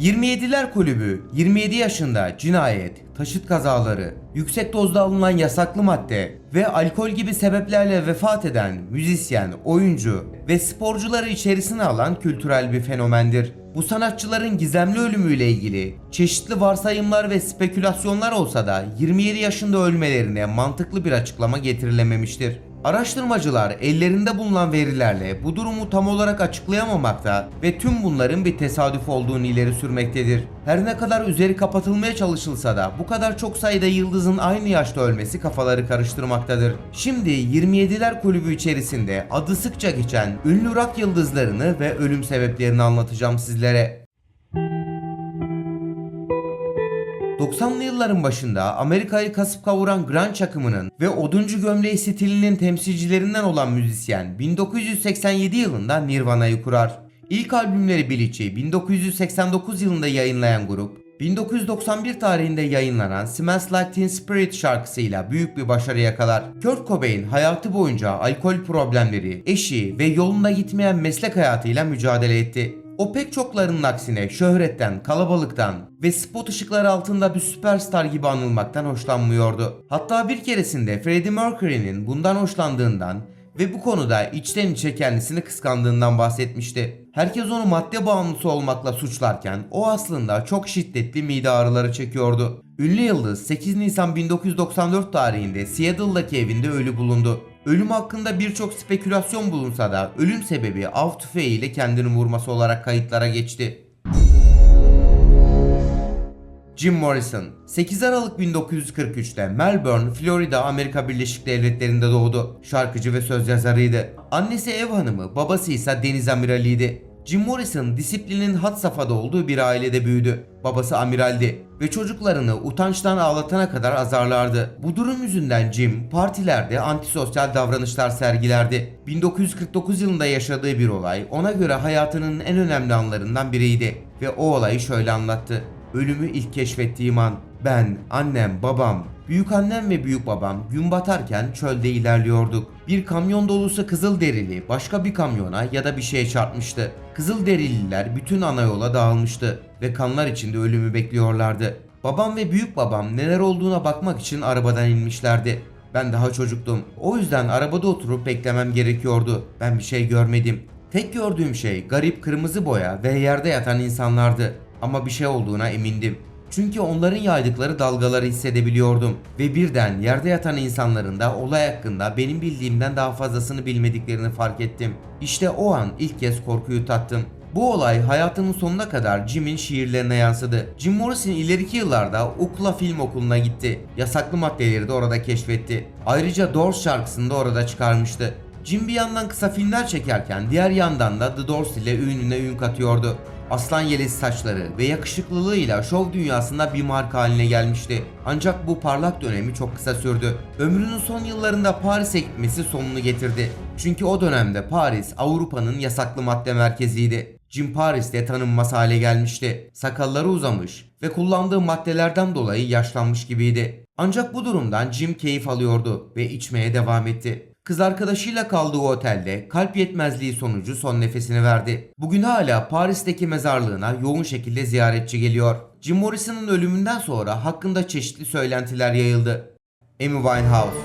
27'ler kulübü 27 yaşında cinayet, taşıt kazaları, yüksek dozda alınan yasaklı madde ve alkol gibi sebeplerle vefat eden müzisyen, oyuncu ve sporcuları içerisine alan kültürel bir fenomendir. Bu sanatçıların gizemli ölümüyle ilgili çeşitli varsayımlar ve spekülasyonlar olsa da 27 yaşında ölmelerine mantıklı bir açıklama getirilememiştir. Araştırmacılar ellerinde bulunan verilerle bu durumu tam olarak açıklayamamakta ve tüm bunların bir tesadüf olduğunu ileri sürmektedir. Her ne kadar üzeri kapatılmaya çalışılsa da bu kadar çok sayıda yıldızın aynı yaşta ölmesi kafaları karıştırmaktadır. Şimdi 27'ler kulübü içerisinde adı sıkça geçen ünlü rock yıldızlarını ve ölüm sebeplerini anlatacağım sizlere. 90'lı yılların başında Amerika'yı kasıp kavuran grunge akımının ve oduncu gömleği stilinin temsilcilerinden olan müzisyen 1987 yılında Nirvana'yı kurar. İlk albümleri Bleach'i 1989 yılında yayınlayan grup 1991 tarihinde yayınlanan Smells Like Teen Spirit şarkısıyla büyük bir başarı yakalar. Kurt Cobain hayatı boyunca alkol problemleri, eşi ve yolunda gitmeyen meslek hayatıyla mücadele etti. O pek çoklarının aksine şöhretten, kalabalıktan ve spot ışıkları altında bir süperstar gibi anılmaktan hoşlanmıyordu. Hatta bir keresinde Freddie Mercury'nin bundan hoşlandığından ve bu konuda içten içe kendisini kıskandığından bahsetmişti. Herkes onu madde bağımlısı olmakla suçlarken o aslında çok şiddetli mide ağrıları çekiyordu. Ünlü yıldız 8 Nisan 1994 tarihinde Seattle'daki evinde ölü bulundu. Ölüm hakkında birçok spekülasyon bulunsa da ölüm sebebi av tüfeğiyle kendini vurması olarak kayıtlara geçti. Jim Morrison 8 Aralık 1943'te Melbourne, Florida, Amerika Birleşik Devletleri'nde doğdu. Şarkıcı ve söz yazarıydı. Annesi ev hanımı, babası ise deniz amiraliydi. Jim Morrison disiplinin had safhada olduğu bir ailede büyüdü. Babası amiraldi ve çocuklarını utançtan ağlatana kadar azarlardı. Bu durum yüzünden Jim partilerde antisosyal davranışlar sergilerdi. 1949 yılında yaşadığı bir olay ona göre hayatının en önemli anlarından biriydi ve o olayı şöyle anlattı. Ölümü ilk keşfettiğim an ben, annem, babam, büyük annem ve büyük babam gün batarken çölde ilerliyorduk. Bir kamyon dolusu kızıl derili başka bir kamyona ya da bir şeye çarpmıştı. Kızıl derililer bütün ana yola dağılmıştı ve kanlar içinde ölümü bekliyorlardı. Babam ve büyük babam neler olduğuna bakmak için arabadan inmişlerdi. Ben daha çocuktum. O yüzden arabada oturup beklemem gerekiyordu. Ben bir şey görmedim. Tek gördüğüm şey garip kırmızı boya ve yerde yatan insanlardı. Ama bir şey olduğuna emindim. Çünkü onların yaydıkları dalgaları hissedebiliyordum ve birden yerde yatan insanların da olay hakkında benim bildiğimden daha fazlasını bilmediklerini fark ettim. İşte o an ilk kez korkuyu tattım. Bu olay hayatının sonuna kadar Jim'in şiirlerine yansıdı. Jim Morrison ileriki yıllarda Ukla Film Okulu'na gitti. Yasaklı maddeleri de orada keşfetti. Ayrıca Doors şarkısını da orada çıkarmıştı. Jim bir yandan kısa filmler çekerken diğer yandan da The Doors ile ününe ün katıyordu. Aslan yelesi saçları ve yakışıklılığıyla şov dünyasında bir marka haline gelmişti. Ancak bu parlak dönemi çok kısa sürdü. Ömrünün son yıllarında Paris'e gitmesi sonunu getirdi. Çünkü o dönemde Paris Avrupa'nın yasaklı madde merkeziydi. Jim Paris'te tanınmaz hale gelmişti. Sakalları uzamış ve kullandığı maddelerden dolayı yaşlanmış gibiydi. Ancak bu durumdan Jim keyif alıyordu ve içmeye devam etti. Kız arkadaşıyla kaldığı otelde kalp yetmezliği sonucu son nefesini verdi. Bugün hala Paris'teki mezarlığına yoğun şekilde ziyaretçi geliyor. Jim Morrison'ın ölümünden sonra hakkında çeşitli söylentiler yayıldı. Amy Winehouse.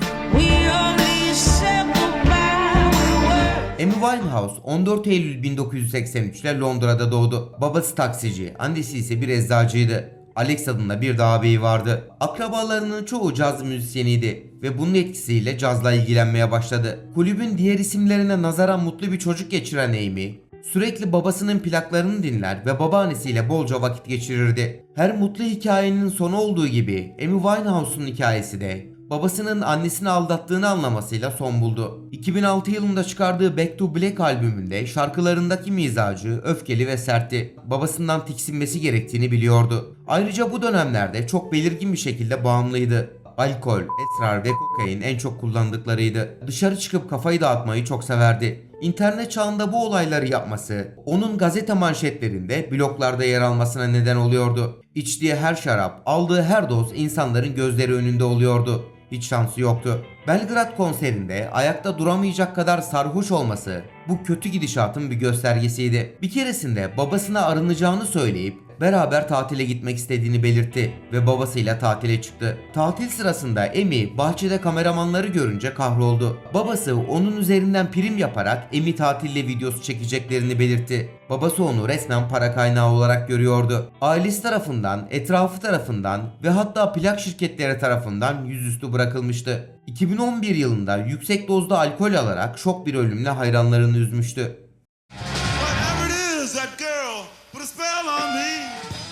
Amy Winehouse 14 Eylül 1983'te Londra'da doğdu. Babası taksici, annesi ise bir eczacıydı. Alex adında bir ağabeyi vardı. Akrabalarının çoğu caz müzisyeniydi ve bunun etkisiyle cazla ilgilenmeye başladı. Kulübün diğer isimlerine nazaran mutlu bir çocuk geçiren Amy, sürekli babasının plaklarını dinler ve babaannesiyle bolca vakit geçirirdi. Her mutlu hikayenin sonu olduğu gibi Amy Winehouse'un hikayesi de babasının annesini aldattığını anlamasıyla son buldu. 2006 yılında çıkardığı Back to Black albümünde şarkılarındaki mizacı öfkeli ve sertti. Babasından tiksinmesi gerektiğini biliyordu. Ayrıca bu dönemlerde çok belirgin bir şekilde bağımlıydı. Alkol, esrar ve kokain en çok kullandıklarıydı. Dışarı çıkıp kafayı dağıtmayı çok severdi. İnternet çağında bu olayları yapması, onun gazete manşetlerinde, bloglarda yer almasına neden oluyordu. İçtiği her şarap, aldığı her doz insanların gözleri önünde oluyordu. Hiç şansı yoktu. Belgrad konserinde ayakta duramayacak kadar sarhoş olması bu kötü gidişatın bir göstergesiydi. Bir keresinde babasına arınacağını söyleyip beraber tatile gitmek istediğini belirtti ve babasıyla tatile çıktı. Tatil sırasında Amy bahçede kameramanları görünce kahroldu. Babası onun üzerinden prim yaparak Amy tatille videosu çekeceklerini belirtti. Babası onu resmen para kaynağı olarak görüyordu. Ailesi tarafından, etrafı tarafından ve hatta plak şirketleri tarafından yüzüstü bırakılmıştı. 2011 yılında yüksek dozda alkol alarak şok bir ölümle hayranlarını üzmüştü.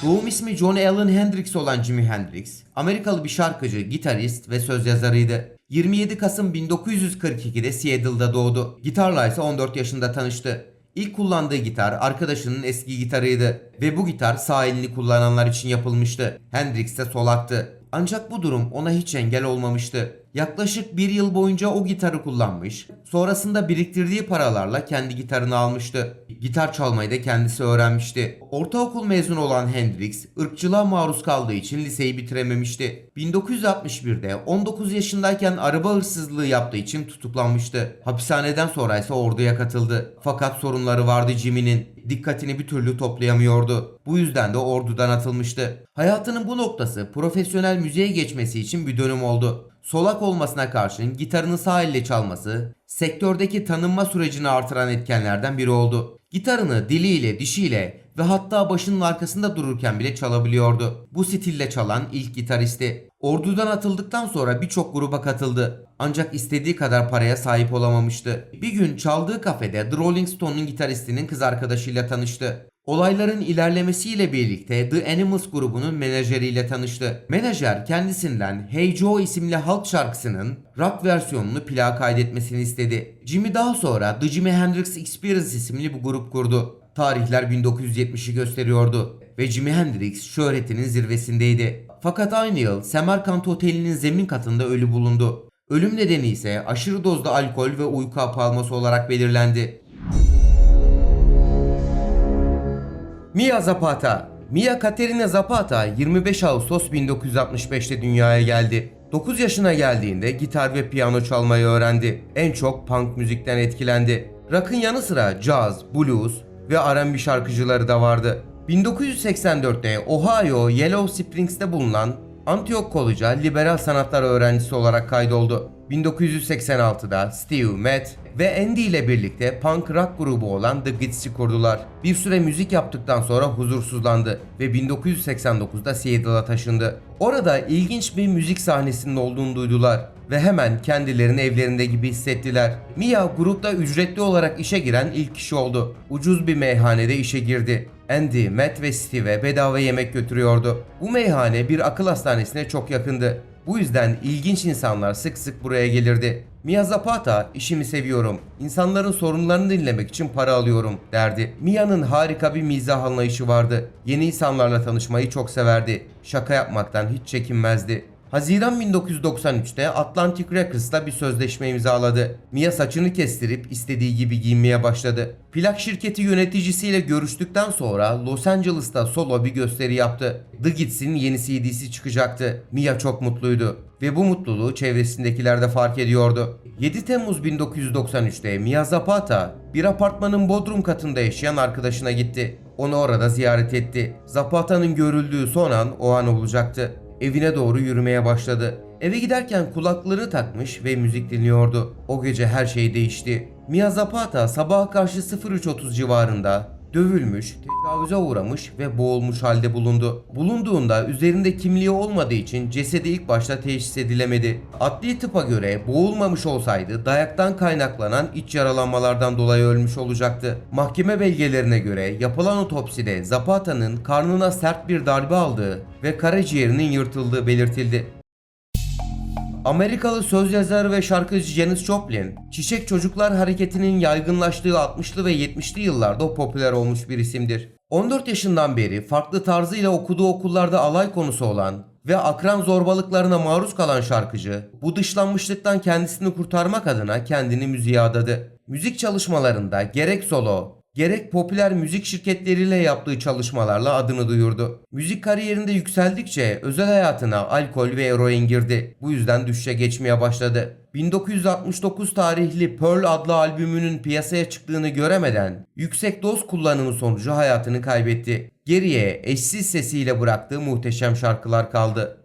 Doğum ismi John Allen Hendrix olan Jimi Hendrix, Amerikalı bir şarkıcı, gitarist ve söz yazarıydı. 27 Kasım 1942'de Seattle'da doğdu. Gitarla ise 14 yaşında tanıştı. İlk kullandığı gitar arkadaşının eski gitarıydı ve bu gitar sağ elini kullananlar için yapılmıştı. Hendrix de solaktı. Ancak bu durum ona hiç engel olmamıştı. Yaklaşık bir yıl boyunca o gitarı kullanmış. Sonrasında biriktirdiği paralarla kendi gitarını almıştı. Gitar çalmayı da kendisi öğrenmişti. Ortaokul mezunu olan Hendrix, ırkçılığa maruz kaldığı için liseyi bitirememişti. 1961'de 19 yaşındayken araba hırsızlığı yaptığı için tutuklanmıştı. Hapishaneden sonra ise orduya katıldı. Fakat sorunları vardı Jimmy'nin. Dikkatini bir türlü toplayamıyordu. Bu yüzden de ordudan atılmıştı. Hayatının bu noktası profesyonel müziğe geçmesi için bir dönüm oldu. Solak olmasına karşın gitarını sağ elle çalması sektördeki tanınma sürecini artıran etkenlerden biri oldu. Gitarını diliyle, dişiyle ve hatta başının arkasında dururken bile çalabiliyordu. Bu stille çalan ilk gitaristi. Ordudan atıldıktan sonra birçok gruba katıldı. Ancak istediği kadar paraya sahip olamamıştı. Bir gün çaldığı kafede The Rolling Stones'un gitaristinin kız arkadaşıyla tanıştı. Olayların ilerlemesiyle birlikte The Animals grubunun menajeriyle tanıştı. Menajer kendisinden Hey Joe isimli halk şarkısının rock versiyonunu plağa kaydetmesini istedi. Jimmy daha sonra The Jimi Hendrix Experience isimli bu grup kurdu. Tarihler 1970'i gösteriyordu ve Jimi Hendrix şöhretinin zirvesindeydi. Fakat aynı yıl Semerkant Oteli'nin zemin katında ölü bulundu. Ölüm nedeni ise aşırı dozda alkol ve uyku hapı alması olarak belirlendi. Mia Zapata Mia Caterina Zapata 25 Ağustos 1965'te dünyaya geldi. 9 yaşına geldiğinde gitar ve piyano çalmayı öğrendi. En çok punk müzikten etkilendi. Rock'ın yanı sıra caz, blues ve R&B şarkıcıları da vardı. 1984'te Ohio Yellow Springs'te bulunan Antioch College'a liberal sanatlar öğrencisi olarak kaydoldu. 1986'da Steve, Matt ve Andy ile birlikte punk rock grubu olan The Gits'i kurdular. Bir süre müzik yaptıktan sonra huzursuzlandı ve 1989'da Seattle'a taşındı. Orada ilginç bir müzik sahnesinin olduğunu duydular ve hemen kendilerini evlerinde gibi hissettiler. Mia grupta ücretli olarak işe giren ilk kişi oldu. Ucuz bir meyhanede işe girdi. Andy, Matt ve Steve'e bedava yemek götürüyordu. Bu meyhane bir akıl hastanesine çok yakındı. Bu yüzden ilginç insanlar sık sık buraya gelirdi. Mia Zapata, işimi seviyorum. İnsanların sorunlarını dinlemek için para alıyorum derdi. Mia'nın harika bir mizah anlayışı vardı. Yeni insanlarla tanışmayı çok severdi. Şaka yapmaktan hiç çekinmezdi. Haziran 1993'te Atlantic Records'la bir sözleşme imzaladı. Mia saçını kestirip istediği gibi giyinmeye başladı. Plak şirketi yöneticisiyle görüştükten sonra Los Angeles'ta solo bir gösteri yaptı. The Gits'in yeni CD'si çıkacaktı. Mia çok mutluydu ve bu mutluluğu çevresindekiler de fark ediyordu. 7 Temmuz 1993'te Mia Zapata bir apartmanın bodrum katında yaşayan arkadaşına gitti. Onu orada ziyaret etti. Zapata'nın görüldüğü son an o an olacaktı. Evine doğru yürümeye başladı. Eve giderken kulaklığı takmış ve müzik dinliyordu. O gece her şey değişti. Mia Zapata sabaha karşı 03.30 civarında dövülmüş, tecavüze uğramış ve boğulmuş halde bulundu. Bulunduğunda üzerinde kimliği olmadığı için cesedi ilk başta teşhis edilemedi. Adli tıpa göre boğulmamış olsaydı dayaktan kaynaklanan iç yaralanmalardan dolayı ölmüş olacaktı. Mahkeme belgelerine göre yapılan otopside Zapata'nın karnına sert bir darbe aldığı ve karaciğerinin yırtıldığı belirtildi. Amerikalı söz yazarı ve şarkıcı Janis Joplin, Çiçek Çocuklar hareketinin yaygınlaştığı 60'lı ve 70'li yıllarda popüler olmuş bir isimdir. 14 yaşından beri farklı tarzıyla okuduğu okullarda alay konusu olan ve akran zorbalıklarına maruz kalan şarkıcı, bu dışlanmışlıktan kendisini kurtarmak adına kendini müziğe adadı. Müzik çalışmalarında gerek solo, gerek popüler müzik şirketleriyle yaptığı çalışmalarla adını duyurdu. Müzik kariyerinde yükseldikçe özel hayatına alkol ve eroin girdi. Bu yüzden düşüşe geçmeye başladı. 1969 tarihli Pearl adlı albümünün piyasaya çıktığını göremeden yüksek doz kullanımı sonucu hayatını kaybetti. Geriye eşsiz sesiyle bıraktığı muhteşem şarkılar kaldı.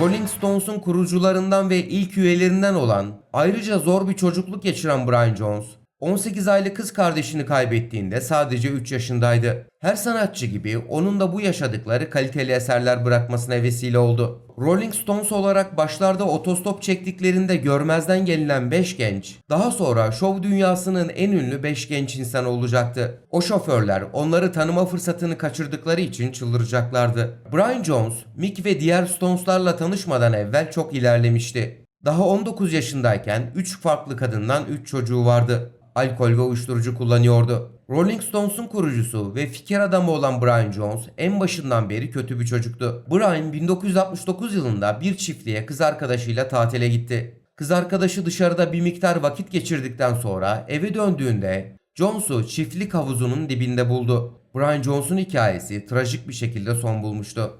Rolling Stones'un kurucularından ve ilk üyelerinden olan, ayrıca zor bir çocukluk geçiren Brian Jones, 18 aylık kız kardeşini kaybettiğinde sadece 3 yaşındaydı. Her sanatçı gibi onun da bu yaşadıkları kaliteli eserler bırakmasına vesile oldu. Rolling Stones olarak başlarda otostop çektiklerinde görmezden gelinen 5 genç, daha sonra şov dünyasının en ünlü 5 genç insanı olacaktı. O şoförler onları tanıma fırsatını kaçırdıkları için çıldıracaklardı. Brian Jones, Mick ve diğer Stones'larla tanışmadan evvel çok ilerlemişti. Daha 19 yaşındayken 3 farklı kadından 3 çocuğu vardı. Alkol ve uyuşturucu kullanıyordu. Rolling Stones'un kurucusu ve fikir adamı olan Brian Jones en başından beri kötü bir çocuktu. Brian 1969 yılında bir çiftliğe kız arkadaşıyla tatile gitti. Kız arkadaşı dışarıda bir miktar vakit geçirdikten sonra eve döndüğünde Jones'u çiftlik havuzunun dibinde buldu. Brian Jones'un hikayesi trajik bir şekilde son bulmuştu.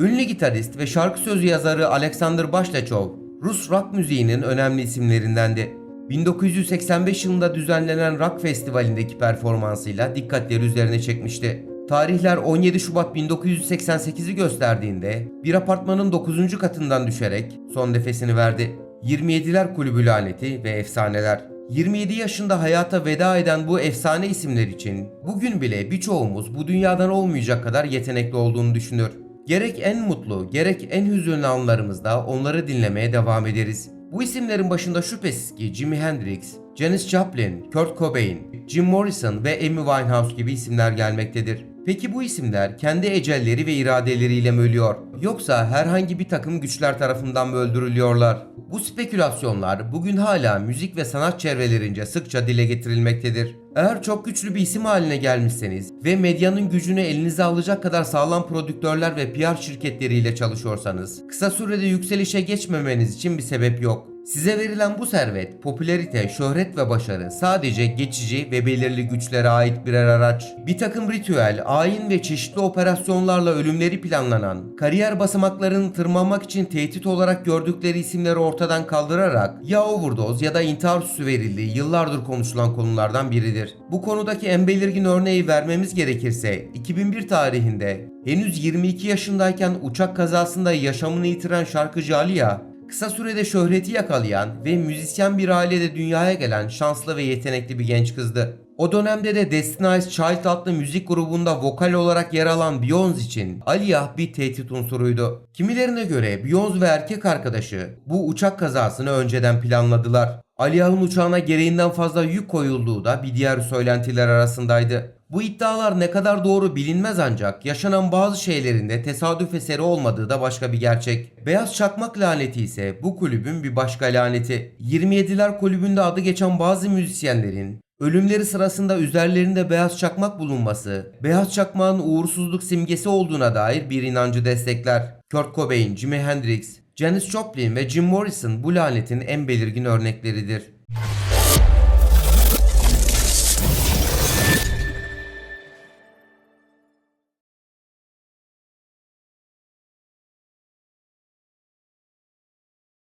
Ünlü gitarist ve şarkı sözü yazarı Alexander Başlaçov, Rus rock müziğinin önemli isimlerindendi. 1985 yılında düzenlenen rock festivalindeki performansıyla dikkatleri üzerine çekmişti. Tarihler 17 Şubat 1988'i gösterdiğinde bir apartmanın 9. katından düşerek son nefesini verdi. 27'ler kulübü laneti ve efsaneler. 27 yaşında hayata veda eden bu efsane isimler için bugün bile birçoğumuz bu dünyadan olmayacak kadar yetenekli olduğunu düşünür. Gerek en mutlu, gerek en hüzünlü anlarımızda onları dinlemeye devam ederiz. Bu isimlerin başında şüphesiz ki Jimi Hendrix, Janis Joplin, Kurt Cobain, Jim Morrison ve Amy Winehouse gibi isimler gelmektedir. Peki bu isimler kendi ecelleri ve iradeleriyle mi ölüyor? Yoksa herhangi bir takım güçler tarafından mı öldürülüyorlar? Bu spekülasyonlar bugün hala müzik ve sanat çevrelerince sıkça dile getirilmektedir. Eğer çok güçlü bir isim haline gelmişseniz ve medyanın gücünü elinize alacak kadar sağlam prodüktörler ve PR şirketleriyle çalışıyorsanız, kısa sürede yükselişe geçmemeniz için bir sebep yok. Size verilen bu servet, popülerite, şöhret ve başarı sadece geçici ve belirli güçlere ait birer araç. Bir takım ritüel, ayin ve çeşitli operasyonlarla ölümleri planlanan, kariyer basamaklarını tırmanmak için tehdit olarak gördükleri isimleri ortadan kaldırarak ya overdose ya da intihar süsü verildiği yıllardır konuşulan konulardan biridir. Bu konudaki en belirgin örneği vermemiz gerekirse 2001 tarihinde henüz 22 yaşındayken uçak kazasında yaşamını yitiren şarkıcı Alia, Kısa sürede şöhreti yakalayan ve müzisyen bir ailede dünyaya gelen şanslı ve yetenekli bir genç kızdı. O dönemde de Destiny's Child adlı müzik grubunda vokal olarak yer alan Beyoncé için Aliyah bir tehdit unsuruydu. Kimilerine göre Beyoncé ve erkek arkadaşı bu uçak kazasını önceden planladılar. Aliyah'ın uçağına gereğinden fazla yük koyulduğu da bir diğer söylentiler arasındaydı. Bu iddialar ne kadar doğru bilinmez ancak yaşanan bazı şeylerin de tesadüf eseri olmadığı da başka bir gerçek. Beyaz Çakmak laneti ise bu kulübün bir başka laneti. 27'ler kulübünde adı geçen bazı müzisyenlerin ölümleri sırasında üzerlerinde beyaz çakmak bulunması, beyaz çakmağın uğursuzluk simgesi olduğuna dair bir inancı destekler. Kurt Cobain, Jimi Hendrix, Janis Joplin ve Jim Morrison bu lanetin en belirgin örnekleridir.